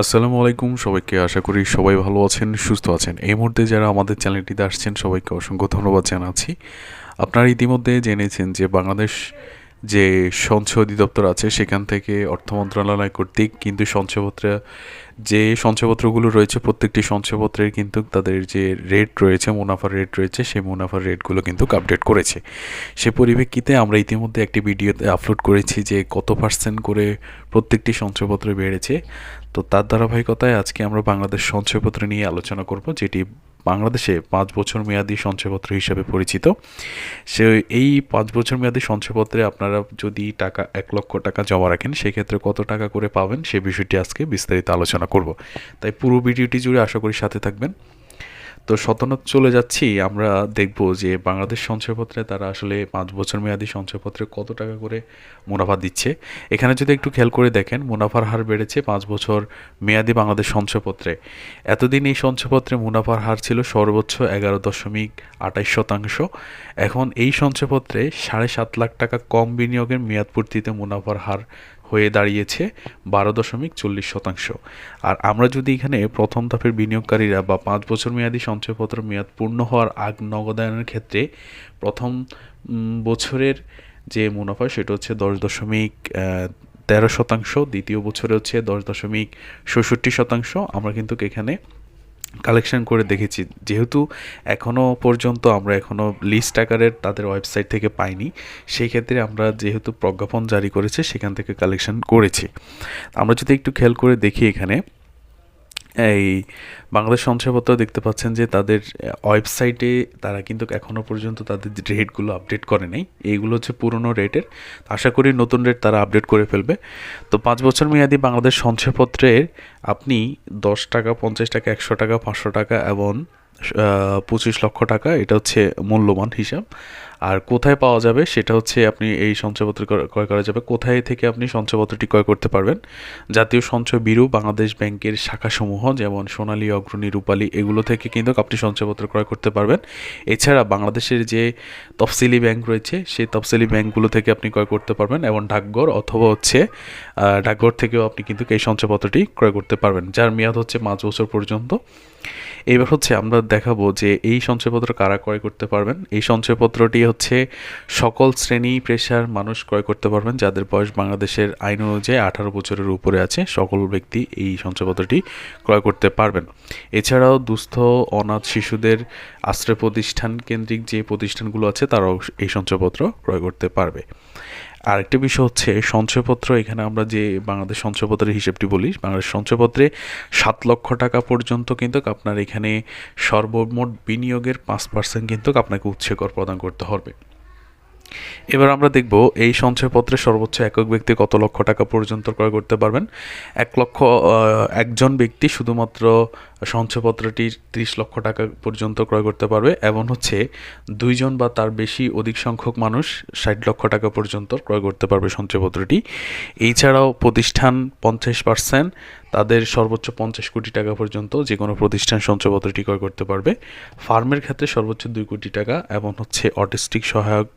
আসসালামু আলাইকুম সবাইকে, আশা করি সবাই ভালো আছেন, সুস্থ আছেন। এই মুহূর্তে যারা আমাদের চ্যানেলটিতে আসছেন, সবাইকে অসংখ্য ধন্যবাদ জানাচ্ছি। আপনারা ইতিমধ্যে জেনেছেন যে বাংলাদেশ যে সঞ্চয় অধিদপ্তর আছে, সেখান থেকে অর্থ মন্ত্রণালয় কর্তৃক কিন্তু সঞ্চয়পত্র, যে সঞ্চয়পত্রগুলো রয়েছে, প্রত্যেকটি সঞ্চয়পত্রের কিন্তু তাদের যে রেট রয়েছে, মুনাফার রেট রয়েছে, সেই মুনাফার রেটগুলো কিন্তু আপডেট করেছে। সে পরিপ্রেক্ষিতে আমরা ইতিমধ্যে একটি ভিডিওতে আপলোড করেছি যে কত পার্সেন্ট করে প্রত্যেকটি সঞ্চয়পত্র বেড়েছে। তো তার ধারাবাহিকতায় আজকে আমরা বাংলাদেশ সঞ্চয়পত্র নিয়ে আলোচনা করব, যেটি বাংলাদেশে পাঁচ বছর মেয়াদি সঞ্চয়পত্র হিসাবে পরিচিত। সে এই পাঁচ বছর মেয়াদি সঞ্চয়পত্রে আপনারা যদি টাকা, এক লক্ষ টাকা জমা রাখেন, সেক্ষেত্রে কত টাকা করে পাবেন, সে বিষয়টি আজকে বিস্তারিত আলোচনা করব। তাই পুরো ভিডিওটি জুড়ে আশা করি সাথে থাকবেন। তো শতনাথ চলে যাচ্ছি। আমরা দেখব যে বাংলাদেশ সঞ্চয়পত্রে তারা আসলে পাঁচ বছর মেয়াদি সঞ্চয়পত্রে কত টাকা করে মুনাফা দিচ্ছে। এখানে যদি একটু খেয়াল করে দেখেন, মুনাফার হার বেড়েছে পাঁচ বছর মেয়াদি বাংলাদেশ সঞ্চয়পত্রে। এতদিন এই সঞ্চয়পত্রে মুনাফার হার ছিল সর্বোচ্চ এগারো দশমিক আঠাইশ শতাংশ। এখন এই সঞ্চয়পত্রে সাড়ে সাত লাখ টাকা কম বিনিয়োগের মেয়াদ পূর্তিতে মুনাফার হার হয়ে দাঁড়িয়েছে বারো দশমিক চল্লিশ শতাংশ। আর আমরা যদি এখানে প্রথম ধাপের বিনিয়োগকারীরা বা পাঁচ বছর মেয়াদী সঞ্চয়পত্র মেয়াদ পূর্ণ হওয়ার আগ নগদায়নের ক্ষেত্রে প্রথম বছরের যে মুনাফা সেটা হচ্ছে দশ দশমিক তেরো শতাংশ, দ্বিতীয় বছরে হচ্ছে দশ দশমিক ষষট্টি শতাংশ। আমরা কিন্তু এখানে কালেকশন করে দেখেছি। যেহেতু এখনও পর্যন্ত আমরা এখনও লিস্ট আকারের তাদের ওয়েবসাইট থেকে পাইনি, সেই ক্ষেত্রে আমরা যেহেতু প্রজ্ঞাপন জারি করেছে, সেখান থেকে কালেকশন করেছি। আমরা যদি একটু খেয়াল করে দেখি এখানে এই বাংলাদেশ সঞ্চয়পত্র দেখতে পাচ্ছেন যে তাদের ওয়েবসাইটে তারা কিন্তু এখনও পর্যন্ত তাদের রেটগুলো আপডেট করে নেই। এইগুলো হচ্ছে পুরনো রেটের আশা করি নতুন রেট তারা আপডেট করে ফেলবে। তো পাঁচ বছর মেয়াদি বাংলাদেশ সঞ্চয়পত্রের আপনি দশ টাকা, পঞ্চাশ টাকা, একশো টাকা, পাঁচশো টাকা এবং পঁচিশ লক্ষ টাকা, এটা হচ্ছে মূল্যবান হিসাব। আর কোথায় পাওয়া যাবে, সেটা হচ্ছে আপনি এই সঞ্চয়পত্র ক্রয় করা যাবে। কোথায় থেকে আপনি সঞ্চয়পত্রটি ক্রয় করতে পারবেন? জাতীয় সঞ্চয় বিরু বাংলাদেশ ব্যাংকের শাখাসমূহ, যেমন সোনালী, অগ্রণী, রূপালী, এগুলো থেকে কিন্তু আপনি সঞ্চয়পত্র ক্রয় করতে পারবেন। এছাড়া বাংলাদেশের যে তফসিলি ব্যাংক রয়েছে, সেই তফসিলি ব্যাংকগুলো থেকে আপনি ক্রয় করতে পারবেন, এবং ডাকঘর অথবা হচ্ছে ডাকঘর থেকেও আপনি কিন্তু এই সঞ্চয়পত্রটি ক্রয় করতে পারবেন, যার মেয়াদ হচ্ছে পাঁচ বছর পর্যন্ত। এবার হচ্ছে আমরা দেখাবো যে এই সঞ্চয়পত্র কারা ক্রয় করতে পারবেন। এই সঞ্চয়পত্রটি হচ্ছে সকল শ্রেণি পেশার মানুষ ক্রয় করতে পারবেন যাদের বয়স বাংলাদেশের আইন অনুযায়ী আঠারো বছরের উপরে আছে। সকল ব্যক্তি এই সঞ্চয়পত্রটি ক্রয় করতে পারবেন। এছাড়াও দুস্থ, অনাথ শিশুদের আশ্রয় প্রতিষ্ঠান কেন্দ্রিক যে প্রতিষ্ঠানগুলো আছে, তারাও এই সঞ্চয়পত্র ক্রয় করতে পারবে। আরেকটি বিষয় হচ্ছে সঞ্চয়পত্র। এখানে আমরা যে বাংলাদেশ সঞ্চয়পত্রের হিসেবটি বলি, বাংলাদেশ সঞ্চয়পত্রে সাত লক্ষ টাকা পর্যন্ত কিন্তু আপনার এখানে সর্বমোট বিনিয়োগের পাঁচ পার্সেন্ট কিন্তু আপনাকে উৎসেকর প্রদান করতে হবে। এবার আমরা দেখব এই সঞ্চয়পত্রে সর্বোচ্চ একক ব্যক্তি কত লক্ষ টাকা পর্যন্ত ক্রয় করতে পারবেন। এক লক্ষ একজন ব্যক্তি শুধুমাত্র সঞ্চয়পত্রটি ত্রিশ লক্ষ টাকা পর্যন্ত ক্রয় করতে পারবে, এবং হচ্ছে দুইজন বা তার বেশি অধিক সংখ্যক মানুষ ষাট লক্ষ টাকা পর্যন্ত ক্রয় করতে পারবে সঞ্চয়পত্রটি। এছাড়াও প্রতিষ্ঠান পঞ্চাশ পার্সেন্ট, তাদের সর্বোচ্চ পঞ্চাশ কোটি টাকা পর্যন্ত যে কোনো প্রতিষ্ঠান সঞ্চয়পত্রটি ক্রয় করতে পারবে। ফার্মের ক্ষেত্রে সর্বোচ্চ দুই কোটি টাকা, এবং হচ্ছে অটিস্টিক সহায়ক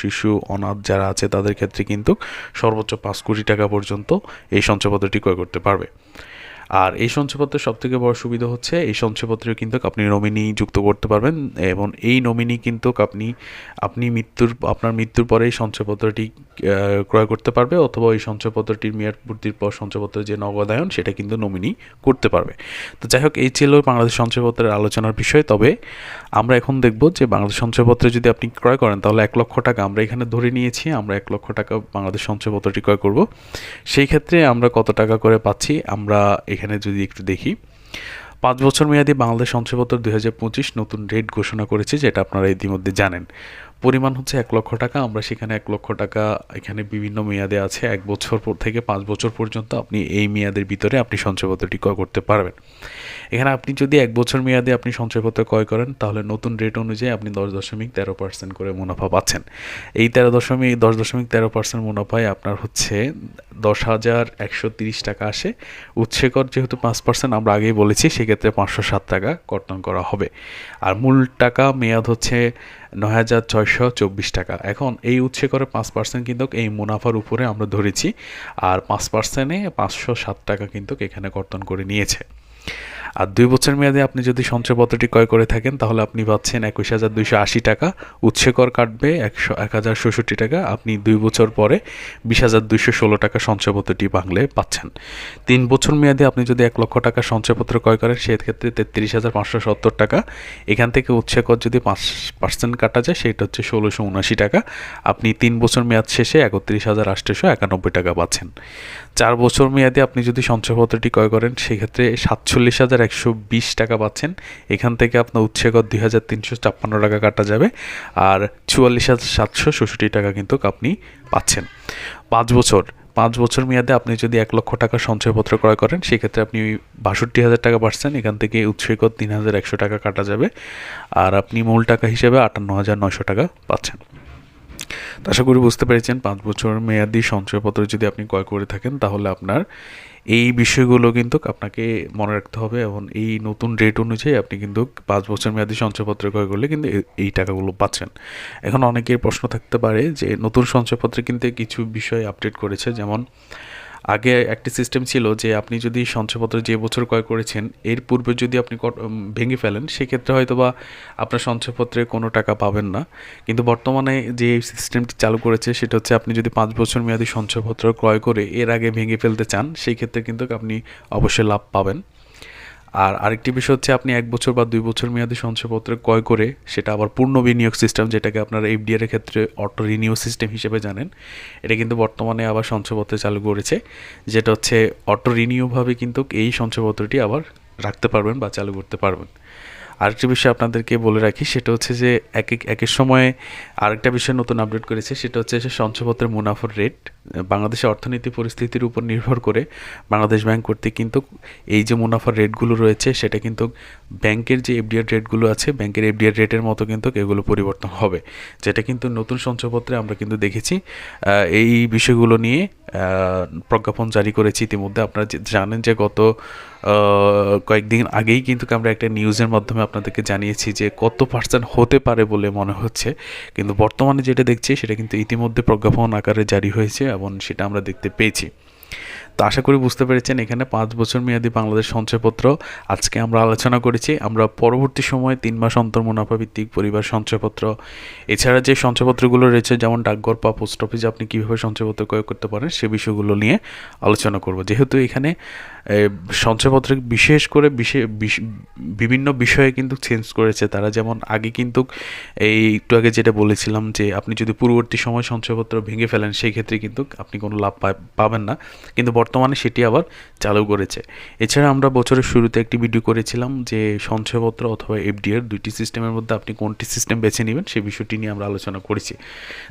শিশু, অনাথ যারা আছে তাদের ক্ষেত্রে কিন্তু সর্বোচ্চ পাঁচ কোটি টাকা পর্যন্ত এই সঞ্চয়পত্রটি ক্রয় করতে পারবে। আর এই সঞ্চয়পত্রের সবথেকে বড় সুবিধা হচ্ছে, এই সঞ্চয়পত্রে কিন্তু আপনি নমিনি যুক্ত করতে পারবেন এবং এই নমিনি কিন্তু আপনি আপনি মৃত্যুর, আপনার মৃত্যুর পরে এই সঞ্চয়পত্রটি ক্রয় করতে পারবে অথবা এই সঞ্চয়পত্রটির মেয়াদ পূর্তির পর সঞ্চয়পত্রের যে নগদায়ন সেটা কিন্তু নমিনি করতে পারবে। তো যাই হোক, এই ছিল বাংলাদেশ সঞ্চয়পত্রের আলোচনার বিষয়। তবে আমরা এখন দেখব যে বাংলাদেশ সঞ্চয়পত্রে যদি আপনি ক্রয় করেন, তাহলে এক লক্ষ টাকা আমরা এখানে ধরে নিয়েছি, আমরা এক লক্ষ টাকা বাংলাদেশ সঞ্চয়পত্রটি ক্রয় করব। সেই ক্ষেত্রে আমরা কত টাকা করে পাচ্ছি, আমরা এখানে যদি একটু দেখি, পাঁচ বছর মেয়াদী বাংলাদেশ সঞ্চয়পত্র দুই হাজার পঁচিশ নতুন রেট ঘোষণা করেছে, যেটা আপনারা ইতিমধ্যে জানেন। পরিমাণ হচ্ছে এক লক্ষ টাকা। আমরা সেখানে এক লক্ষ টাকা এখানে বিভিন্ন মেয়াদে আছে। এক বছর থেকে পাঁচ বছর পর্যন্ত আপনি এই মেয়াদের ভিতরে আপনি সঞ্চয়পত্রটি ক্রয় করতে পারবেন। এখানে আপনি যদি এক বছর মেয়াদে আপনি সঞ্চয়পত্র ক্রয় করেন, তাহলে নতুন রেট অনুযায়ী আপনি দশ দশমিক তেরো পার্সেন্ট করে মুনাফা পাচ্ছেন। এই তেরো দশমিক, দশ দশমিক তেরো পার্সেন্ট মুনাফায় আপনার হচ্ছে দশ হাজার একশো তিরিশ টাকা আসে। উৎসেকর যেহেতু পাঁচ পার্সেন্ট আমরা আগেই বলেছি, সেক্ষেত্রে পাঁচশো সাত টাকা কর্তন করা হবে। আর মূল টাকা মেয়াদ হচ্ছে নয় হাজার ছয়শো চব্বিশ টাকা। এখন এই উচ্ছে করে পাঁচ পার্সেন্ট কিন্তু এই মুনাফার উপরে আমরা ধরেছি, আর পাঁচ পার্সেন্টে পাঁচশো সাত টাকা কিন্তু এখানে কর্তন করে নিয়েছে। আর দুই বছর মেয়াদে আপনি যদি সঞ্চয়পত্রটি ক্রয় করে থাকেন, তাহলে আপনি পাচ্ছেন একুশ হাজার দুইশো আশি টাকা। উচ্ছে কর কাটবে একশো, এক হাজার ষষট্টি টাকা। আপনি দুই বছর পরে বিশ হাজার দুইশো ষোলো টাকা সঞ্চয়পত্রটি বাংলে পাচ্ছেন। তিন বছর মেয়াদে আপনি যদি এক লক্ষ টাকা সঞ্চয়পত্র ক্রয় করেন, সেক্ষেত্রে তেত্রিশ হাজার পাঁচশো সত্তর টাকা। এখান থেকে উচ্ছে কর যদি পাঁচ পার্সেন্ট কাটা যায়, সেটা হচ্ছে ষোলোশো উনাশি টাকা। আপনি তিন বছর মেয়াদ শেষে একত্রিশ হাজার আটশোশো একানব্বই টাকা পাচ্ছেন। চার বছর মেয়াদে আপনি যদি সঞ্চয়পত্রটি ক্রয় করেন, সেক্ষেত্রে সাতচল্লিশ হাজার একশো বিশ টাকা পাচ্ছেন। এখান থেকে আপনার উচ্ছেকর দুই হাজার তিনশো ছাপ্পান্ন টাকা কাটা যাবে। আর চুয়াল্লিশ হাজার সাতশো ষষট্টি টাকা কিন্তু আপনি পাচ্ছেন। পাঁচ বছর পাঁচ বছর মেয়াদে আপনি যদি এক লক্ষ টাকা সঞ্চয়পত্র ক্রয় করেন, সেক্ষেত্রে আপনি বাষট্টি হাজার টাকা পাচ্ছেন এখান থেকে উৎসেকর তিন হাজার একশো টাকা কাটা যাবে। আর আপনি মূল টাকা হিসেবে আটান্ন হাজার নয়শো টাকা পাচ্ছেন। আশা করি বুঝতে পেরেছেন, পাঁচ বছর মেয়াদি সঞ্চয়পত্র যদি আপনি ক্রয় করে থাকেন, তাহলে আপনার এই বিষয়গুলো কিন্তু আপনাকে মনে রাখতে হবে এবং এই নতুন রেট অনুযায়ী আপনি কিন্তু পাঁচ বছর মেয়াদি সঞ্চয়পত্র ক্রয় করলে কিন্তু এই টাকাগুলো পাচ্ছেন। এখন অনেকের প্রশ্ন থাকতে পারে যে নতুন সঞ্চয়পত্রে কিন্তু কিছু বিষয় আপডেট করেছে, যেমন আগে একটি সিস্টেম ছিল যে আপনি যদি সঞ্চয়পত্র যে বছর ক্রয় করেছেন, এর পূর্বে যদি আপনি ভেঙে ফেলেন, সেক্ষেত্রে হয়তো বা আপনার সঞ্চয়পত্রে কোনো টাকা পাবেন না। কিন্তু বর্তমানে যে সিস্টেমটি চালু করেছে, সেটা হচ্ছে আপনি যদি পাঁচ বছর মেয়াদি সঞ্চয়পত্র ক্রয় করে এর আগে ভেঙে ফেলতে চান, সেই ক্ষেত্রে কিন্তু আপনি অবশ্যই লাভ পাবেন। আর আরেকটি বিষয় হচ্ছে আপনি এক বছর বা দুই বছর মেয়াদি সঞ্চয়পত্র ক্রয় করে সেটা আবার পূর্ণ বিনিয়োগ সিস্টেম যেটাকে আপনারা এফডিআর এর ক্ষেত্রে অটো রিনিউ সিস্টেম হিসেবে জানেন, এটা কিন্তু বর্তমানে আবার সঞ্চয়পত্রে চালু করেছে, যেটা হচ্ছে অটো রিনিউভাবে কিন্তু এই সঞ্চয়পত্রটি আবার রাখতে পারবেন বা চালু করতে পারবেন। আরেকটি বিষয় আপনাদেরকে বলে রাখি, সেটা হচ্ছে যে এক এক সময় আরেকটা বিষয় নতুন আপডেট করেছে, সেটা হচ্ছে সঞ্চয়পত্রের মুনাফার রেট বাংলাদেশের অর্থনীতি পরিস্থিতির উপর নির্ভর করে বাংলাদেশ ব্যাংক কর্তৃক কিন্তু এই যে মুনাফার রেটগুলো রয়েছে, সেটা কিন্তু ব্যাংকের যে এফডিআর রেটগুলো আছে, ব্যাংকের এফডিআর রেটের মতো কিন্তু এগুলো পরিবর্তন হবে। যেটা কিন্তু নতুন সঞ্চয়পত্রে আমরা কিন্তু দেখেছি। এই বিষয়গুলো নিয়ে প্রজ্ঞাপন জারি করেছি ইতিমধ্যে। আপনারা জানেন যে গত কয়েকদিন আগেই কিন্তু আমরা একটা নিউজের মাধ্যমে আপনাদেরকে জানিয়েছি যে কত পার্সেন্ট হতে পারে বলে মনে হচ্ছে। কিন্তু বর্তমানে যেটা দেখছি, সেটা কিন্তু ইতিমধ্যে প্রজ্ঞাপন আকারে জারি হয়েছে এবং সেটা আমরা দেখতে পেয়েছি। তো আশা করি বুঝতে পেরেছেন, এখানে পাঁচ বছর মেয়াদি বাংলাদেশ সঞ্চয়পত্র। আজকে আমরা আলোচনা করেছি, আমরা পরবর্তী সময়ে তিন মাস অন্তর মুনাফা ভিত্তিক পরিবার সঞ্চয়পত্র। এছাড়া যে সঞ্চয়পত্রগুলো রয়েছে, যেমন ডাকঘর বা পোস্ট অফিসে আপনি কীভাবে সঞ্চয়পত্র ক্রয় করতে পারেন, সে বিষয়গুলো নিয়ে আলোচনা করব। যেহেতু এখানে সঞ্চয়পত্র বিশেষ করে বিভিন্ন বিষয়ে কিন্তু চেঞ্জ করেছে তারা। যেমন আগে কিন্তু, এই একটু আগে যেটা বলেছিলাম যে, আপনি যদি পূর্ববর্তী সময় সঞ্চয়পত্র ভেঙে ফেলেন, সেই ক্ষেত্রে কিন্তু আপনি কোনো লাভ পাবেন না। কিন্তু সেটি আবার চালু করেছে। এছাড়া আমরা বছরের শুরুতে একটি ভিডিও করেছিলাম যে সঞ্চয়পত্র অথবা এফডিআর দুইটি সিস্টেমের মধ্যে আপনি কোনটি সিস্টেম বেছে নেবেন সেই বিষয়টি নিয়ে আমরা আলোচনা করেছি।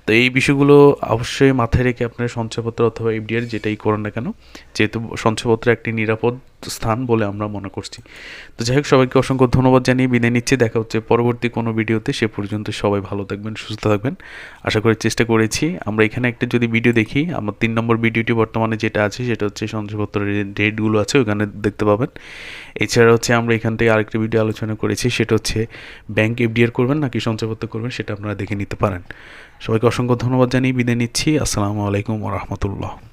তো এই বিষয়গুলো অবশ্যই মাথায় রেখে আপনার সঞ্চয়পত্র অথবা এফডিআর যেটাই করেন না কেন, যেহেতু সঞ্চয়পত্র একটি নিরাপদ স্থান বলে আমরা মনে করছি। তো যাই হোক, সবাইকে অসংখ্য ধন্যবাদ জানিয়ে বিদায় নিচ্ছি। দেখা হচ্ছে পরবর্তী কোনো ভিডিওতে। সে পর্যন্ত সবাই ভালো থাকবেন, সুস্থ থাকবেন। আশা করি চেষ্টা করেছি। আমরা এখানে একটা যদি ভিডিও দেখি, আমার তিন নম্বর ভিডিওটি বর্তমানে যেটা আছে, সেটা হচ্ছে সঞ্চয়পত্রের ডেটগুলো আছে ওখানে দেখতে পাবেন। এছাড়া হচ্ছে আমরা এখান থেকে আরেকটি ভিডিও আলোচনা করেছি, সেটা হচ্ছে ব্যাংক এফডিআর করবেন নাকি সঞ্চয়পত্র করবেন, সেটা আপনারা দেখে নিতে পারেন। সবাইকে অসংখ্য ধন্যবাদ জানিয়ে বিদায় নিচ্ছি। আসসালামু আলাইকুম রহমতুল্লাহ।